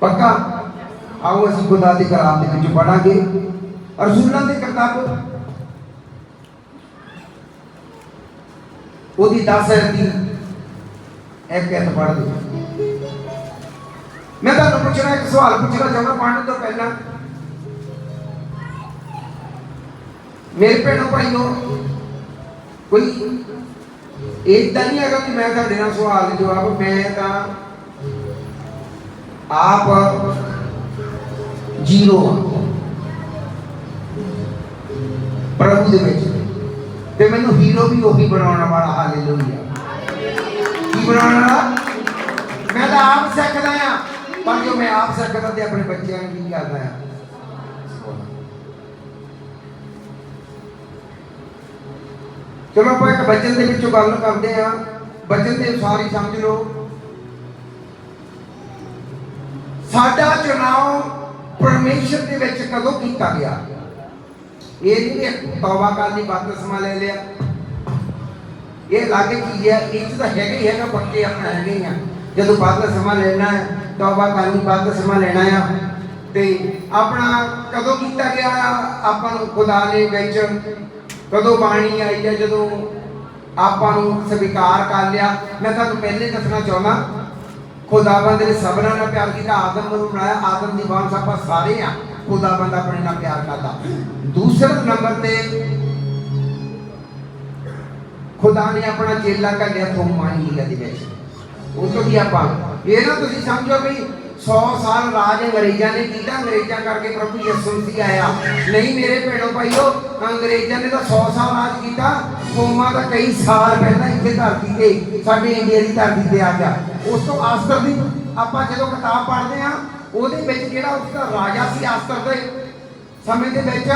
A: ਪੱਕਾ? ਆਓ ਅਸੀਂ ਖੁਦਾ ਦੇ ਕਲਾਮ ਦੇ ਵਿੱਚ ਪੜਾਂਗੇ। ਰਸੂਲਾਂ ਦੇ ਕਿਤਾਬ। ਉਹਦੀ 10 ਦੀ ਇੱਕ ਐਤ ਪੜ੍ਹ ਦਿਓ ਮੈਂ ਤੁਹਾਨੂੰ ਪੁੱਛਣਾ, ਇੱਕ ਸਵਾਲ ਪੁੱਛਣਾ ਚਾਹੁੰਦਾ, ਪੜ੍ਹਨ ਤੋਂ ਪਹਿਲਾਂ। ਮੇਰੇ ਭੈਣੋ ਭਾਈਓ, ਕੋਈ ਇਦਾਂ ਨਹੀਂ ਹੈਗਾ ਕਿ ਮੈਂ ਤੁਹਾਡੇ ਨਾਲ ਸਵਾਲ ਜਵਾਬ, ਮੈਂ ਤਾਂ ਆਪ ਜੀਰੋ ਹਾਂ। ਪ੍ਰਭੂ ਦੇ ਵਿੱਚ। ਤੇ ਮੈਨੂੰ ਹੀਰੋ ਵੀ ਉਹੀ ਬਣਾਉਣ ਵਾਲਾ ਹਾਲੇਲੂਇਆ। ਕੀ ਬਣਾਉਣ ਵਾਲਾ। ਮੈਂ ਤਾਂ ਆਪ ਸਿੱਖਦਾ ਆ ਪਰ ਜੋ ਮੈਂ ਆਪ ਸਿੱਖਦਾ ਤੇ ਆਪਣੇ ਬੱਚਿਆਂ ਨੂੰ ਕੀ ਕਰਦਾ ਆ ਚਲੋ ਆਪਾਂ ਇੱਕ ਬਚਨ ਦੇ ਵਿੱਚੋਂ ਗੱਲ ਕਰਦੇ ਆ ਬਚਨ ਦੇ ਅਨੁਸਾਰ ਹੀ ਸਮਝ ਲਓ। ਸਾਡਾ ਚੁਣਾਵ ਪਰਮੇਸ਼ਰ ਦੇ ਵਿੱਚ ਕਦੋਂ ਕੀਤਾ ਗਿਆ? ਇਹ ਨਹੀਂ ਕਿ ਤੌਬਾ ਕਰਨ ਦੀ ਬਾਤ ਸਮਾਂ ਲੈ ਲਿਆ। ਇਹ ਲੱਗ ਕੀ ਹੈ, ਇਹ ਤਾਂ ਹੈਗਾ ਹੀ ਹੈਗਾ, ਪੱਕੇ ਆਪਣਾ ਹੈਗੇ ਹੀ ਆ। ਜਦੋਂ ਬਾਤ ਸਮਾਂ ਲੈਣਾ ਹੈ ਤੌਬਾ ਕਰਨ ਦੀ ਬਾਤ ਸਮਾਂ ਲੈਣਾ ਆ। ਤੇ ਆਪਣਾ ਕਦੋਂ ਕੀਤਾ ਗਿਆ, ਆਪਾਂ ਨੂੰ ਖੁਦਾ ਨੇ ਵਿੱਚ ਕਦੋਂ ਬਾਣੀ ਆਈ ਹੈ, ਜਦੋਂ ਆਪਾਂ ਨੂੰ ਸਵੀਕਾਰ ਕਰ ਲਿਆ। ਮੈਂ ਤੁਹਾਨੂੰ ਪਹਿਲੇ ਦੱਸਣਾ ਚਾਹੁੰਦਾ, ਖੁਦਾਵੰਦ ਨੇ ਸਭਨਾਂ ਨਾਲ ਪਿਆਰ ਕੀਤਾ, ਆਦਮ ਨੂੰ ਬਣਾਇਆ, ਆਦਮ ਦੀ ਵਾਂਸ ਆਪਾਂ ਸਾਰੇ ਆ, ਖੁਦਾਵੰਦ ਆਪਣੇ ਨਾਲ ਪਿਆਰ ਕਰਦਾ। ਦੂਸਰੇ ਨੰਬਰ ਤੇ ਖੁਦਾ ਨੇ ਆਪਣਾ ਚੇਲਾ ਕੱਢਿਆ ਥੋਮਾਨੀਆ ਦੇ ਵਿੱਚ। ਉਹ ਤੋਂ ਵੀ ਆਪਾਂ, ਇਹ ਨਾ ਤੁਸੀਂ ਸਮਝੋ ਵੀ 100 ਸਾਲ ਰਾਜ ਅੰਗਰੇਜ਼ਾਂ ਨੇ ਕੀਤਾ, ਅੰਗਰੇਜ਼ਾਂ ਕਰਕੇ ਪ੍ਰਭੂ ਯਿਸੂ ਮਸੀਹ ਆਇਆ। ਨਹੀਂ ਮੇਰੇ ਭੈਣੋ ਭਾਈਓ, ਅੰਗਰੇਜ਼ਾਂ ਨੇ ਤਾਂ 100 ਸਾਲ ਰਾਜ ਕੀਤਾ ਕੋਮਾ ਦਾ ਕਈ ਸਾਲ ਪਹਿਲਾਂ ਇੱਥੇ ਧਰਤੀ ਤੇ, ਸਾਡੇ ਇੰਡੀਆ ਦੀ ਧਰਤੀ ਤੇ ਆ ਗਿਆ। ਉਸ ਤੋਂ ਆਸਤਰ ਦੀ ਆਪਾਂ ਜਦੋਂ ਕਿਤਾਬ ਪੜ੍ਹਦੇ ਆ ਉਹਦੇ ਵਿੱਚ ਜਿਹੜਾ ਉਸ ਦਾ ਰਾਜਾ ਸੀ ਆਸਤਰ ਦੇ ਸਮੇਂ ਦੇ ਵਿੱਚ,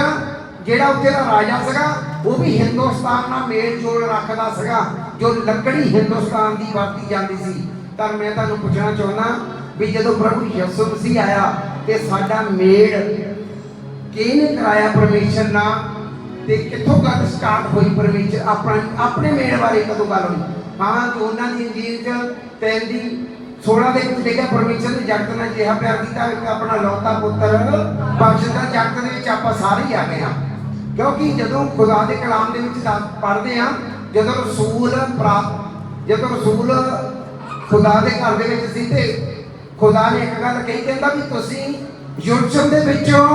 A: ਜਿਹੜਾ ਉੱਥੇ ਦਾ ਰਾਜਾ ਸੀਗਾ ਉਹ ਵੀ ਹਿੰਦੁਸਤਾਨ ਨਾਲ ਮੇਲ ਜੋਲ ਰੱਖਦਾ ਸੀਗਾ, ਜੋ ਲੱਕੜੀ ਹਿੰਦੁਸਤਾਨ ਦੀ ਵਰਤੀ ਜਾਂਦੀ ਸੀ। ਤਾਂ ਮੈਂ ਤੁਹਾਨੂੰ ਪੁੱਛਣਾ ਚਾਹੁੰਦਾ ਵੀ ਜਦੋਂ ਪ੍ਰਭੂ ਯਿਸੂ ਮਸੀਹ ਆਇਆ ਤੇ ਸਾਡਾ ਮੇਲ ਕਿਹਨੇ ਕਰਾਇਆ ਪਰਮੇਸ਼ਰ ਨਾਲ ਤੇ ਕਿੱਥੋਂ ਗੱਲ ਸਟਾਰਟ ਹੋਈ ਪਰਮੇਸ਼ਰ? ਆਪਣਾ ਆਪਣੇ ਮੇਲ ਬਾਰੇ ਕਦੋਂ ਗੱਲ ਹੋਈ? ਹਾਂ ਜੋ ਉਹਨਾਂ ਦੀ ਇੰਜੀਲ ਚ ਤਿੰਨ ਦੀ 16 ਦੇ ਵਿੱਚ ਲਿਖਿਆ ਪਰਮੇਸ਼ਰ ਨੇ ਜਗਤ ਨਾਲ ਜਿਹਾ ਪਿਆਰ ਕੀਤਾ ਕਿ ਆਪਣਾ ਲੌਤਾ ਪੁੱਤਰ ਬਖਸ਼ਦਾ ਜਗਤ ਦੇ ਵਿੱਚ ਆਪਾਂ ਸਾਰੇ ਹੀ ਆ ਗਏ ਹਾਂ। ਕਿਉਂਕਿ ਜਦੋਂ ਖੁਦਾ ਦੇ ਕਲਾਮ ਦੇ ਵਿੱਚ ਪੜ੍ਹਦੇ ਆ ਜਦੋਂ ਰਸੂਲ ਪ੍ਰਾਪਤ ਜਦੋਂ ਰਸੂਲ ਖੁਦਾ ਦੇ ਘਰ ਦੇ ਵਿੱਚ ਸੀ ਤੇ ਖੁਦਾ ਨੇ ਇੱਕ ਗੱਲ ਕਹੀ ਕਹਿੰਦਾ ਵੀ ਤੁਸੀਂ ਯੂਰਸ਼ਲਮ ਦੇ ਵਿੱਚੋਂ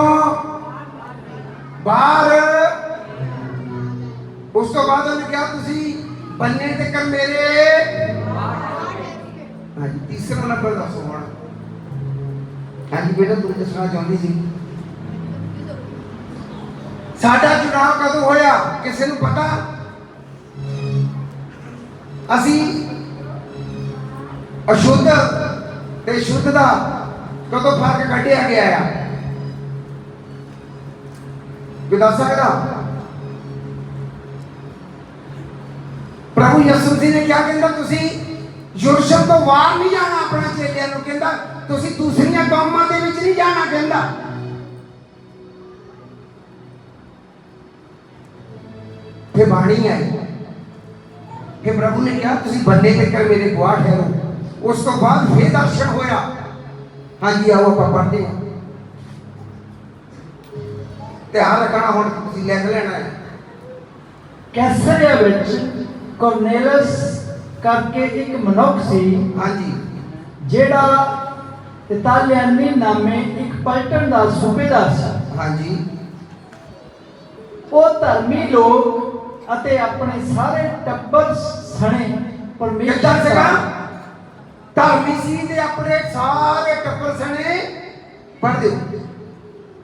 A: ਬਾਹਰ ਉਸ ਤੋਂ ਬਾਅਦ ਉਹਨੇ ਕਿਹਾ, ਤੁਸੀਂ ਬੰਨੇ ਤੱਕ ਮੇਰੇ। ਹਾਂਜੀ, ਤੀਸਰਾ ਨੰਬਰ ਦੱਸੋ ਹੁਣ। ਹਾਂਜੀ, ਬੇਟਾ ਤੁਸੀਂ ਦੱਸਣਾ ਚਾਹੁੰਦੀ ਸੀ। ਸਾਡਾ ਚੁਣਾਵ ਕਦੋਂ ਹੋਇਆ, ਕਿਸੇ ਨੂੰ ਪਤਾ? ਅਸੀਂ ਅਸ਼ੁੱਧ ਤੇ ਸ਼ੁੱਧ ਦਾ ਕਦੋਂ ਫ਼ਰਕ ਕੱਢਿਆ ਗਿਆ ਆ? ਕੋਈ ਦੱਸ ਸਕਦਾ? ਪ੍ਰਭੂ ਯਿਸੂ ਜੀ ਨੇ ਕਿਹਾ, ਕਹਿੰਦਾ ਤੁਸੀਂ ਯੂਰਸ਼ਲਮ ਤੋਂ ਬਾਹਰ ਨਹੀਂ ਜਾਣਾ ਆਪਣਾ ਚੇਲਿਆਂ ਨੂੰ, ਕਹਿੰਦਾ ਤੁਸੀਂ ਦੂਸਰੀਆਂ ਕੌਮਾਂ ਦੇ ਵਿੱਚ ਨਹੀਂ ਜਾਣਾ, ਕਹਿੰਦਾ। ਬਾਣੀ ਆਈ। ਫਿਰ ਪ੍ਰਭੂ ਨੇ ਕਿਹਾ ਤੁਸੀਂ ਬੰਨੇ ਤੇ ਕਰ ਮੇਰੇ ਗਵਾਹ ਠਹਿਰੋ। ਉਸ ਤੋਂ ਬਾਅਦ ਫੇਰ ਦਰਸ਼ਨ ਹੋਇਆ। ਹਾਂਜੀ ਆਓ ਆਪਾਂ ਪੜ੍ਹਦੇ ਹਾਂ। ਧਿਆਨ ਰੱਖਣਾ ਹੁਣ ਤੁਸੀਂ ਲਿਖ ਲੈਣਾ ਹੈ।
C: ਕੈਸਰੀਆ ਵਿੱਚ ਕੋਰਨੇਲਸ ਕਰਕੇ ਇੱਕ ਮਨੁੱਖ ਸੀ
A: ਹਾਂਜੀ।
C: ਜਿਹੜਾ ਇਤਾਲੀਆਨੀ ਨਾਮੇ ਇੱਕ ਪਲਟਨ ਦਾ ਸੂਬੇਦਾਰ ਸੀ।
A: ਹਾਂਜੀ।
C: ਉਹ ਧਰਮੀ ਲੋਕ ਅਤੇ ਆਪਣੇ ਸਾਰੇ ਟੱਬਰ ਸਣੇ ਪਰਮੇਸ਼ਰ
A: ਸੀਗਾ ਧਰਮੀ ਸੀ ਤੇ ਆਪਣੇ ਸਾਰੇ ਟੱਬਰ ਸਣੇ ਪੜ੍ਹ ਦਿਓ।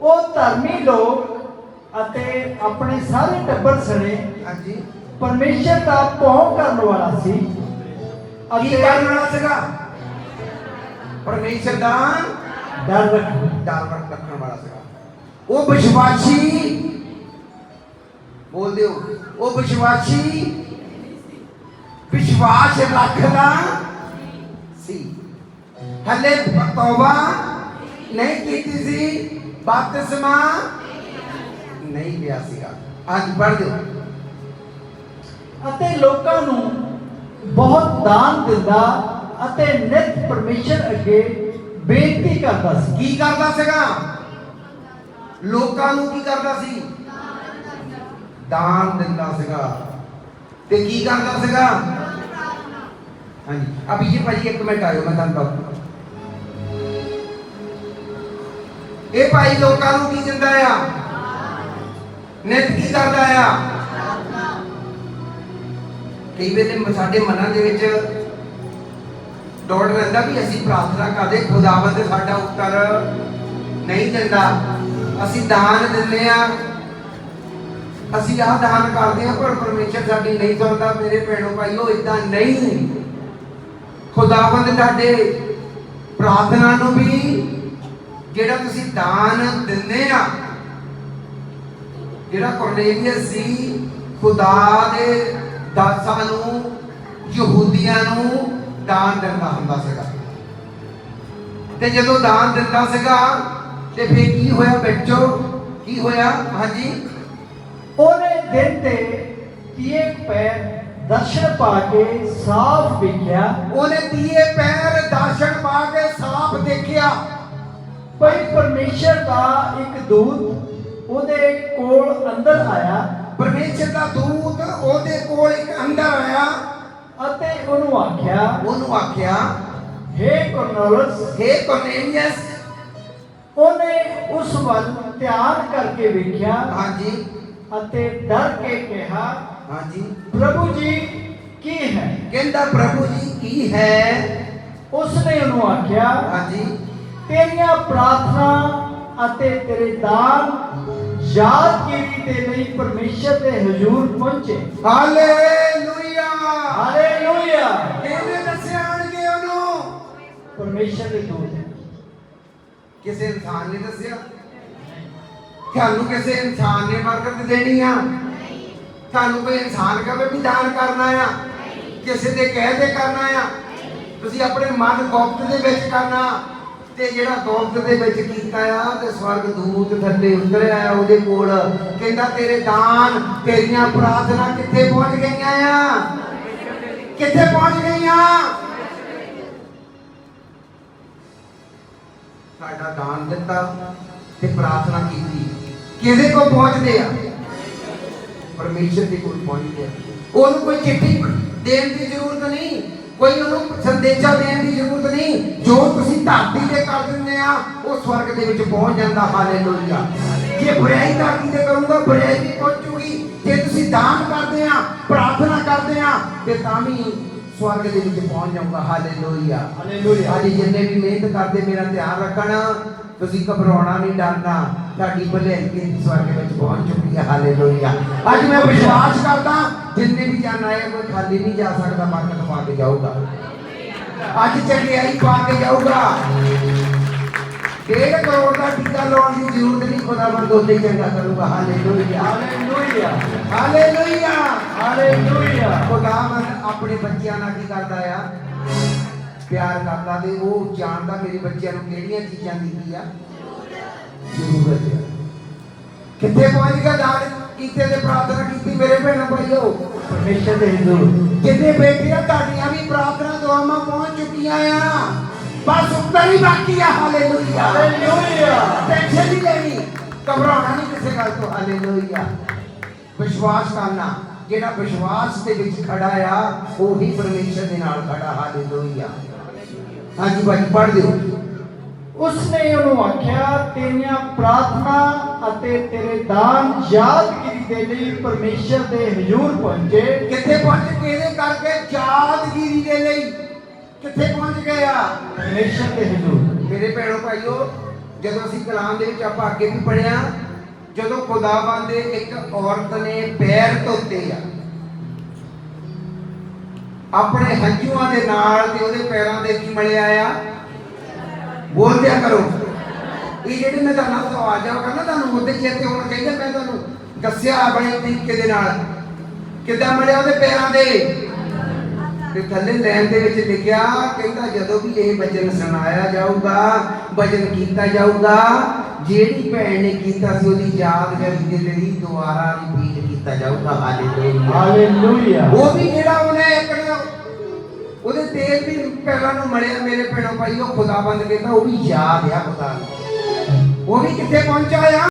C: ਉਹ ਧਰਮੀ ਲੋਕ ਅਤੇ ਆਪਣੇ ਸਾਰੇ ਟੱਬਰ ਸਣੇ
A: ਹਾਂਜੀ।
C: ਪਰਮੇਸ਼ਰ ਦਾ ਭੌਂ ਕਰਨ ਵਾਲਾ ਸੀ।
A: ਕੀ ਕਰਨ ਵਾਲਾ ਸੀਗਾ? ਪਰਮੇਸ਼ਰ ਦਾ
C: ਡਰ
A: ਰੱਖਣ ਵਾਲਾ ਸੀਗਾ। ਉਹ ਵਿਸ਼ਵਾਸੀ ਬੋਲ ਦਿਓ ਉਹ ਵਿਸ਼ਵਾਸੀ ਵਿਸ਼ਵਾਸ ਰੱਖਦਾ ਸੀ। ਹਲੇ ਤੌਬਾ ਨਹੀਂ ਕੀਤੀ ਸੀ ਬਪਤਿਸਮਾ ਨਹੀਂ ਲਿਆ ਸੀਗਾ। ਅੱਜ ਪੜ੍ਹ ਦਿਓ।
C: ਅਤੇ ਲੋਕਾਂ ਨੂੰ ਬਹੁਤ ਦਾਨ ਦਿੰਦਾ ਅਤੇ ਨਿਤ ਪਰਮੇਸ਼ਰ ਅੱਗੇ ਬੇਨਤੀ ਕਰਦਾ ਸੀ।
A: ਕੀ ਕਰਦਾ ਸੀਗਾ? ਲੋਕਾਂ ਨੂੰ ਕੀ ਕਰਦਾ ਸੀ? ਦਾਨ ਦਿੰਦਾ ਸੀਗਾ। ਤੇ ਕੀ ਕਰਦਾ ਸੀਗਾ? ਹਾਂਜੀ ਅਭੀ ਜੀ ਭਾਜੀ ਇੱਕ ਮਿੰਟ ਆਇਓ, ਮੈਂ ਤੁਹਾਨੂੰ ਦੱਸਦਾ। ਇਹ ਭਾਈ ਲੋਕਾਂ ਨੂੰ ਕੀ ਦਿੰਦਾ ਆ? ਨਿਤ ਕੀ ਕਰਦਾ ਆ? ਕਈ ਵੇਲੇ ਸਾਡੇ ਮਨਾਂ ਦੇ ਵਿੱਚ ਡੋੜ ਰਹਿੰਦਾ ਵੀ ਅਸੀਂ ਪ੍ਰਾਰਥਨਾ ਕਰਦੇ, ਖੁਦਾਵੰਦ ਸਾਡਾ ਉੱਤਰ ਨਹੀਂ ਦਿੰਦਾ। ਅਸੀਂ ਦਾਨ ਦਿੰਦੇ ਆ। ਅਸੀਂ ਆਹ ਦਾਨ ਕਰਦੇ ਹਾਂ, ਪਰ ਪਰਮੇਸ਼ਰ ਸਾਡੀ ਨਹੀਂ ਸੁਣਦਾ, ਮੇਰੇ ਭੈਣੋ ਭਾਈਓ ਇਦਾਂ ਨਹੀਂ। ਖੁਦਾਵੰਦ ਤੁਹਾਡੇ ਪ੍ਰਾਰਥਨਾ ਨੂੰ ਵੀ ਜਿਹੜਾ ਤੁਸੀਂ ਦਾਨ ਦਿੰਦੇ ਆ, ਜਿਹੜਾ ਕੋਰਨੇਲੀਅਸ ਸੀ ਖੁਦਾ ਦੇ ਦਾਸਾਂ ਨੂੰ, ਯਹੂਦੀਆਂ ਨੂੰ ਦਾਨ ਦਿੰਦਾ ਹੁੰਦਾ ਸੀਗਾ। ਤੇ ਜਦੋਂ ਦਾਨ ਦਿੰਦਾ ਸੀਗਾ, ਤੇ ਫੇਰ ਕੀ ਹੋਇਆ ਬੱਚੋ ਕੀ ਹੋਇਆ? ਹਾਂਜੀ?
C: ਉਹਨੇ ਦਿਨ ਦੇ ਤੀਏ ਪੈਰ ਦਰਸ਼ਨ ਪਾ ਕੇ ਸਾਫ਼ ਵੇਖਿਆ।
A: ਉਹਨੇ ਤੀਏ ਪੈਰ ਦਰਸ਼ਨ ਪਾ ਕੇ ਸਾਫ਼ ਦੇਖਿਆ।
C: ਭਈ ਪਰਮੇਸ਼ਰ ਦਾ ਇੱਕ ਦੂਤ ਉਹਦੇ ਕੋਲ ਅੰਦਰ ਆਇਆ।
A: ਪਰਮੇਸ਼ਰ ਦਾ ਦੂਤ ਉਹਦੇ ਕੋਲ ਇੱਕ ਅੰਦਰ ਆਇਆ।
C: ਅਤੇ ਉਹਨੂੰ ਆਖਿਆ
A: ਉਹਨੂੰ ਆਖਿਆ
C: ਹੇ ਕੋਰਨੇਲਸ
A: हे ਕੋਰਨੇਲੀਅਸ।
C: ਉਹਨੇ ਉਸ ਵੱਲ ਧਿਆਨ ਕਰਕੇ ਵੇਖਿਆ।
A: ਹਾਂਜੀ।
C: ਅਤੇ ਡਰ ਕੇ ਕਿਹਾ
A: ਹਾਂਜੀ।
C: ਪ੍ਰਭੂ ਜੀ ਕੀ ਹੈ?
A: ਕਹਿੰਦਾ ਪ੍ਰਭੂ ਜੀ ਕੀ ਹੈ?
C: ਉਸਨੇ ਉਹਨੂੰ ਆਖਿਆ
A: ਹਾਂਜੀ।
C: ਤੇਰੀਆਂ ਪ੍ਰਾਰਥਨਾ ਅਤੇ ਤੇਰੇ ਦਾਨ ਯਾਦਗਿਰੀ ਦੇ ਲਈ ਪਰਮੇਸ਼ਰ ਦੇ ਹਜ਼ੂਰ ਪਹੁੰਚੇ।
A: ਹਾਲੇਲੂਇਆ।
C: ਹਾਲੇਲੂਇਆ।
A: ਇਹਨੇ ਦੱਸਿਆ ਆਣਗੇ ਉਹਨੂੰ?
C: ਪਰਮੇਸ਼ਰ ਦੇ ਦੂਤ।
A: ਕਿਸੇ ਇਨਸਾਨ ਨੇ ਦੱਸਿਆ? ਤੁਹਾਨੂੰ ਕਿਸੇ ਇਨਸਾਨ ਨੇ ਬਰਕਤ ਦੇਣੀ ਆ? ਤੁਹਾਨੂੰ ਕੋਈ ਇਨਸਾਨ ਕਹੇ ਵੀ ਦਾਨ ਕਰਨਾ ਆ? ਕਿਸੇ ਦੇ ਕਹਿ ਤੇ ਕਰਨਾ ਆ? ਤੁਸੀਂ ਆਪਣੇ ਮਨ ਗੁਪਤ ਦੇ ਵਿੱਚ ਕਰਨਾ। ਤੇ ਜਿਹੜਾ ਗੁਪਤ ਦੇ ਵਿੱਚ ਕੀਤਾ ਆ, ਤੇ ਸਵਰਗ ਦੂਤ ਥੱਲੇ ਉਤਰਿਆ ਆ ਉਹਦੇ ਕੋਲ। ਕਹਿੰਦਾ, ਤੇਰੇ ਦਾਨ, ਤੇਰੀਆਂ ਪ੍ਰਾਰਥਨਾ ਕਿੱਥੇ ਪਹੁੰਚ ਗਈਆਂ ਆ? ਕਿੱਥੇ ਪਹੁੰਚ ਗਈਆਂ? ਸਾਡਾ ਦਾਨ ਦਿੱਤਾ ਤੇ ਪ੍ਰਾਰਥਨਾ ਕੀਤੀ। ਕਿਹਦੇ ਕੋਲ ਪਹੁੰਚਦੇ ਆ? ਪਰਮੇਸ਼ਰ ਦੇ ਕੋਲ ਪਹੁੰਚਦੇ ਆ। ਉਹਨੂੰ ਕੋਈ ਚਿੱਠੀ ਦੇਣ ਦੀ ਜ਼ਰੂਰਤ ਨਹੀਂ, ਕੋਈ ਉਹਨੂੰ ਸੰਦੇਸ਼ਾ ਦੇਣ ਦੀ ਜ਼ਰੂਰਤ ਨਹੀਂ। ਜੋ ਤੁਸੀਂ ਧਰਤੀ ਤੇ ਕਰ ਦਿੰਦੇ ਆ, ਉਹ ਸਵਰਗ ਦੇ ਵਿੱਚ ਪਹੁੰਚ ਜਾਂਦਾ। ਹਾਲੇਲੂਇਆ। ਜੇ ਬੁਰਾਈ ਧਰਤੀ ਤੇ ਕਰੂੰਗਾ, ਬੁਰਾਈ ਵੀ ਪਹੁੰਚੂਗੀ ਜੇ ਤੁਸੀਂ ਦਾਨ ਕਰਦੇ ਆ, ਪ੍ਰਾਰਥਨਾ ਕਰਦੇ ਆ, ਤੇ ਤਾਂ ਵੀ ਸਵਰਗ ਦੇ ਵਿੱਚ ਪਹੁੰਚ ਜਾਊਗਾ। ਹਾਲੇਲੂਇਆ
C: ਹਾਲੇਲੂਇਆ
A: ਅੱਜ ਜਿੰਨੇ ਵੀ ਮਿਹਨਤ ਕਰਦੇ ਮੇਰਾ ਧਿਆਨ ਰੱਖਣਾ ਤੁਸੀਂ ਘਬਰਾਉਣਾ ਨਹੀਂ ਡਰਨਾ ਤੁਹਾਡੀ ਭਲਾਈ ਸਵਰਗ ਵਿੱਚ ਪਹੁੰਚ ਚੁੱਕੀ ਹੈ। ਹਾਲੇਲੂਇਆ ਅੱਜ ਮੈਂ ਵਿਸ਼ਵਾਸ ਕਰਦਾ ਜਿੰਨੇ ਵੀ ਜਾਣਾ ਹੈ ਕੋਈ ਖਾਲੀ ਨਹੀਂ ਜਾ ਸਕਦਾ ਬਰਕਤ ਪਾ ਕੇ ਜਾਊਗਾ। ਅੱਜ ਚੰਗਿਆਈ ਪਾ ਕੇ ਜਾਊਗਾ। ਡੇਢ ਕਰੋੜ ਦਾ ਟੀਕਾ ਲਾਉਣ ਦੀ ਜ਼ਰੂਰਤ ਨਹੀਂ? ਖੁਦਾਵੰਦ ਉਹਦੇ ਚੰਗਾ ਕਰੂਗਾ ਹਾਲੇਲੂਇਆ।
C: ਹਾਲੇਲੂਇਆ।
A: ਹਾਲੇਲੂਇਆ।
C: ਹਾਲੇਲੂਇਆ।
A: ਖੁਦਾਵੰਦ ਆਪਣੇ ਬੱਚਿਆਂ ਨਾਲ ਕੀ ਕਰਦਾ ਆ? ਪਿਆਰ ਕਰਦਾ ਤੇ ਉਹ ਜਾਣਦਾ ਮੇਰੇ ਬੱਚਿਆਂ ਨੂੰ ਕਿਹੜੀਆਂ ਚੀਜ਼ਾਂ ਦੀ ਕੀ ਆ? ਜ਼ਰੂਰਤ ਹੈ ਕਿੱਥੇ ਪਹੁੰਚ ਗਿਆ ਦਾਨ ਕੀਤੇ ਤੇ ਪ੍ਰਾਰਥਨਾ ਕੀਤੀ ਮੇਰੇ ਭੈਣਾਂ ਭਾਈਓ।
C: ਪਰਮੇਸ਼ਰ ਦੇ ਹਜ਼ੂਰ
A: ਜਿੰਨੇ ਬੇਟੇ ਆ ਤੁਹਾਡੀਆਂ ਵੀ ਪ੍ਰਾਰਥਨਾ ਦੁਆਵਾਂ ਪਹੁੰਚ ਚੁੱਕੀਆਂ ਆ। ਬਸ ਉੱਤਰ ਹੀ ਬਾਕੀ ਆ ਹਾਲੇਲੂਇਆ
C: ਹਾਲੇਲੂਇਆ
A: ਟੈਨਸ਼ਨ ਨਹੀਂ ਲੈਣੀ ਘਬਰਾਉਣਾ ਨਹੀਂ ਕਿਸੇ ਗੱਲ ਤੋਂ ਹਾਲੇਲੂਇਆ ਵਿਸ਼ਵਾਸ ਕਰਨਾ ਜਿਹੜਾ ਵਿਸ਼ਵਾਸ ਦੇ ਵਿੱਚ ਖੜਾ ਆ ਉਹੀ ਪਰਮੇਸ਼ਰ ਦੇ ਨਾਲ ਖੜਾ ਹਾਲੇਲੂਇਆ ਹਾਂਜੀ ਭਾਈ ਪੜ੍ਹ ਦਿਓ
C: ਉਸਨੇ ਉਹਨੂੰ ਆਖਿਆ ਤੇਰੀਆਂ ਪ੍ਰਾਰਥਨਾ ਅਤੇ ਤੇਰੇ ਦਾਨ ਯਾਦਗਿਰੀ ਦੇ ਲਈ ਪਰਮੇਸ਼ਰ ਦੇ ਹਜ਼ੂਰ ਪਹੁੰਚੇ
A: ਕਿੱਥੇ ਪਹੁੰਚ ਕੇ ਇਹਦੇ ਕਰਕੇ ਯਾਦਗਿਰੀ ਦੇ ਲਈ ਕਿੱਥੇ ਪਹੁੰਚ ਗਏ ਆ?
C: ਪਰਮੇਸ਼ਰ ਦੇ ਹਜ਼ੂਰ
A: ਮੇਰੇ ਭੈਣੋ ਭਾਈਓ ਜਦੋਂ ਅਸੀਂ ਕਲਾਮ ਦੇ ਵਿੱਚ ਆਪਾਂ ਅੱਗੇ ਵੀ ਪੜਿਆ ਜਦੋਂ ਖੁਦਾਵੰਦ ਦੇ ਇੱਕ ਔਰਤ ਨੇ ਪੈਰ ਧੋਤੇ ਆ ਆਪਣੇ ਹੰਝੂਆਂ ਦੇ ਨਾਲ ਤੇ ਉਹਦੇ ਪੈਰਾਂ ਦੇ ਕੀ ਮਲਿਆ ਆ ਬੋਲ ਦਿਆ ਕਰੋ। ਇਹ ਜਿਹੜੀ ਮੈਂ ਤੁਹਾਨੂੰ ਸਵਾਲ ਜਾਵਾਂ ਨਾ ਤੁਹਾਨੂੰ ਮੁੱਦੇ ਚੇਤੇ ਹੋਣਾ ਚਾਹੀਦਾ ਮੈਂ ਤੁਹਾਨੂੰ ਦੱਸਿਆ ਬੜੇ ਤਰੀਕੇ ਦੇ ਨਾਲ। ਕਿੱਦਾਂ ਮਲਿਆ ਉਹਦੇ ਪੈਰਾਂ ਦੇ? ਤੇ ਥੱਲੇ ਲੈਣ ਦੇ ਵਿੱਚ ਲਿਖਿਆ ਕਹਿੰਦਾ ਜਦੋਂ ਵੀ ਇਹ ਵਚਨ ਸੁਣਾਇਆ ਜਾਊਗਾ ਵਚਨ ਕੀਤਾ ਜਾਊਗਾ ਜਿਹੜੀ ਭੈਣ ਨੇ ਕੀਤਾ ਸੀ ਉਹਦੀ ਯਾਦਗਾਰੀ ਦੇ ਲਈ ਦੁਬਾਰਾ ਰਿਪੀਟ ਕੀਤਾ ਜਾਊਗਾ। ਹਾਲੇਲੂਇਆ।
C: ਹਾਲੇਲੂਇਆ।
A: ਉਹ ਵੀ ਜਿਹੜਾ ਉਹਨੇ ਨਾ ਉਹਦੇ ਤੇਲ ਵੀ ਪਹਿਲਾਂ ਨੂੰ ਮੜਿਆ ਮੇਰੇ ਭੈਣੋ ਭਾਈ ਉਹ ਖੁਦਾਬੰਦ ਕਹਿੰਦਾ ਉਹ ਵੀ ਯਾਦ ਆ ਖੁਦਾ ਨੂੰ। ਉਹ ਵੀ ਕਿੱਥੇ ਪਹੁੰਚਾ ਆ